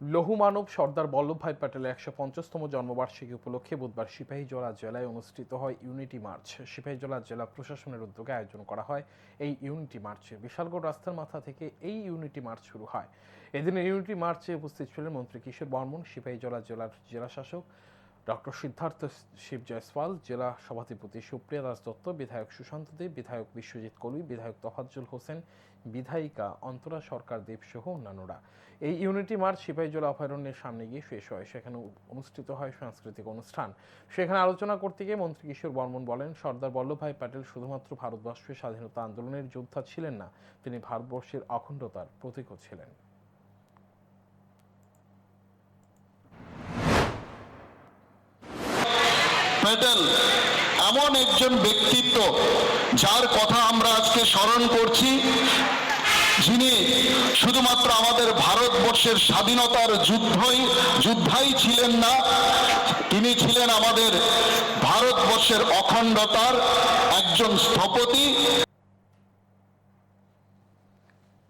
লৌহ মানব সর্দার বল্লভভাই প্যাটেলের একশো পঞ্চাশতম জন্মবার্ষিকী উপলক্ষে বুধবার সিপাহীজলা জেলায় অনুষ্ঠিত হয় ইউনিটি মার্চ। সিপাহীজলা জেলা প্রশাসনের উদ্যোগে আয়োজন করা হয় এই ইউনিটি মার্চে। বিশালগড় রাস্তার মাথা থেকে এই ইউনিটি মার্চ শুরু হয়। এদিন ইউনিটি মার্চে উপস্থিত ছিলেন মন্ত্রী কিশোর বর্মন সিপাহীজলা জেলার জেলা শাসক ডক্টর সিদ্ধার্থ শিব জয়সওয়াল, জেলা সভাধিপতি সুপ্রিয়া দাস দত্ত, বিধায়ক সুশান্ত দেব বিধায়ক বিশ্বজিৎ কলুই, বিধায়ক তফাজ্জুল হোসেন, বিধায়িকা অন্তরা সরকার, দেব সহ অন্যান্যরা। এই ইউনিটি মার্চ সিপাহীজলা অভয়ারণ্যের সামনে গিয়ে শেষ হয়। সেখানে অনুষ্ঠিত হয় সাংস্কৃতিক অনুষ্ঠান। সেখানে আলোচনা করতে গিয়ে মন্ত্রী কিশোর বর্মন বলেন, সর্দার বল্লভভাই প্যাটেল শুধুমাত্র ভারতবর্ষের স্বাধীনতা আন্দোলনের যোদ্ধা ছিলেন না, তিনি ভারতবর্ষের অখণ্ডতার প্রতীকও ছিলেন। প্যাটেল এমন একজন ব্যক্তিত্ব যার কথা আমরা আজকে স্মরণ করছি, যিনি শুধুমাত্র আমাদের ভারতবর্ষের স্বাধীনতার যুদ্ধই যুদ্ধাই ছিলেন না, তিনি ছিলেন আমাদের ভারতবর্ষের অখণ্ডতার একজন স্থপতি।